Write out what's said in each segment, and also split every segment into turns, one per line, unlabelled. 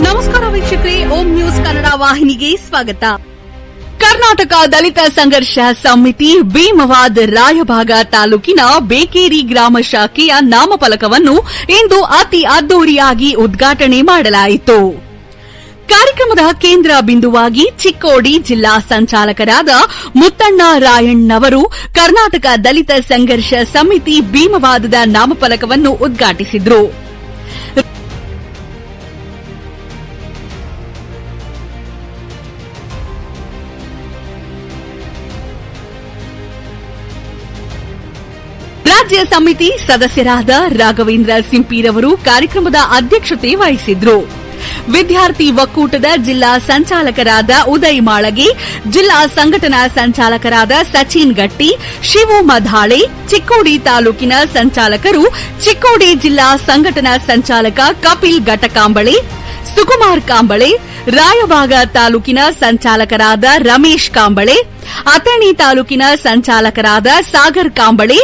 ನಮಸ್ಕಾರ ವೀಕ್ಷಕರೇ, ಓಂ ನ್ಯೂಸ್ ಕನ್ನಡ ವಾಹಿನಿಗೆ ಸ್ವಾಗತ. ಕರ್ನಾಟಕ ದಲಿತ ಸಂಘರ್ಷ ಸಮಿತಿ ಭೀಮವಾದ್ ರಾಯಭಾಗ ತಾಲೂಕಿನ ಬೇಕೇರಿ ಗ್ರಾಮ ಶಾಖೆಯ ನಾಮಫಲಕವನ್ನು ಇಂದು ಅತಿ ಅದ್ದೂರಿಯಾಗಿ ಉದ್ಘಾಟನೆ ಮಾಡಲಾಯಿತು. ಕಾರ್ಯಕ್ರಮದ ಕೇಂದ್ರ ಬಿಂದುವಾಗಿ ಚಿಕ್ಕೋಡಿ ಜಿಲ್ಲಾ ಸಂಚಾಲಕರಾದ ಮುತ್ತಣ್ಣ ರಾಯಣ್ಣವರು ಕರ್ನಾಟಕ ದಲಿತ ಸಂಘರ್ಷ ಸಮಿತಿ ಭೀಮವಾದದ ನಾಮಫಲಕವನ್ನು ಉದ್ಘಾಟಿಸಿದರು. ರಾಜ್ಯ ಸಮಿತಿ ಸದಸ್ಯರಾದ ರಾಘವೇಂದ್ರ ಸಿಂಪಿರವರು ಕಾರ್ಯಕ್ರಮದ ಅಧ್ಯಕ್ಷತೆ ವಹಿಸಿದ್ರು. ವಿದ್ಯಾರ್ಥಿ ಒಕ್ಕೂಟದ ಜಿಲ್ಲಾ ಸಂಚಾಲಕರಾದ ಉದಯ್ ಮಾಳಗಿ, ಜಿಲ್ಲಾ ಸಂಘಟನಾ ಸಂಚಾಲಕರಾದ ಸಚಿನ್ ಗಟ್ಟಿ, ಶಿವು ಮಧಾಳೆ, ಚಿಕ್ಕೋಡಿ ತಾಲೂಕಿನ ಸಂಚಾಲಕರು, ಚಿಕ್ಕೋಡಿ ಜಿಲ್ಲಾ ಸಂಘಟನಾ ಸಂಚಾಲಕ ಕಪಿಲ್ ಘಟಕಾಂಬಳೆ, ಸುಕುಮಾರ್ ಕಾಂಬಳೆ ರಾಯಬಾಗ ತಾಲೂಕಿನ ಸಂಚಾಲಕರಾದ ರಮೇಶ್ ಕಾಂಬಳೆ ಅಥಣಿ ತಾಲೂಕಿನ ಸಂಚಾಲಕರಾದ ಸಾಗರ್ ಕಾಂಬಳೆ,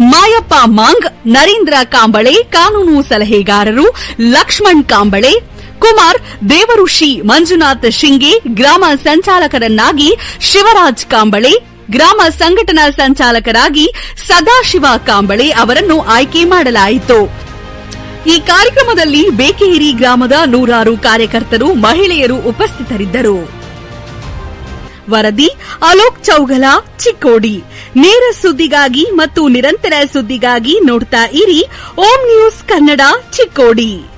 ಮಾಯಪ್ಪ ಮಾಂಗ್, ನರೇಂದ್ರ ಕಾಂಬಳೆ, ಕಾನೂನು ಸಲಹೆಗಾರರು ಲಕ್ಷ್ಮಣ್ ಕಾಂಬಳೆ, ಕುಮಾರ್ ದೇವಋಷಿ ಮಂಜುನಾಥ್ ಶಿಂಗೆ, ಗ್ರಾಮ ಸಂಚಾಲಕರನ್ನಾಗಿ ಶಿವರಾಜ್ ಕಾಂಬಳೆ, ಗ್ರಾಮ ಸಂಘಟನಾ ಸಂಚಾಲಕರಾಗಿ ಸದಾಶಿವ ಕಾಂಬಳೆ ಅವರನ್ನು ಆಯ್ಕೆ ಮಾಡಲಾಯಿತು. ಈ ಕಾರ್ಯಕ್ರಮದಲ್ಲಿ ಬೇಕೇರಿ ಗ್ರಾಮದ ನೂರಾರು ಕಾರ್ಯಕರ್ತರು, ಮಹಿಳೆಯರು ಉಪಸ್ಥಿತರಿದ್ದರು. ವರದಿ ಅಲೋಕ್ ಚೌಗಲ, ಚಿಕ್ಕೋಡಿ. ನೇರ ಸುದ್ದಿಗಾಗಿ ಮತ್ತು ನಿರಂತರ ಸುದ್ದಿಗಾಗಿ ನೋಡ್ತಾ ಇರಿ. ಓಂ ನ್ಯೂಸ್ ಕನ್ನಡ, ಚಿಕ್ಕೋಡಿ.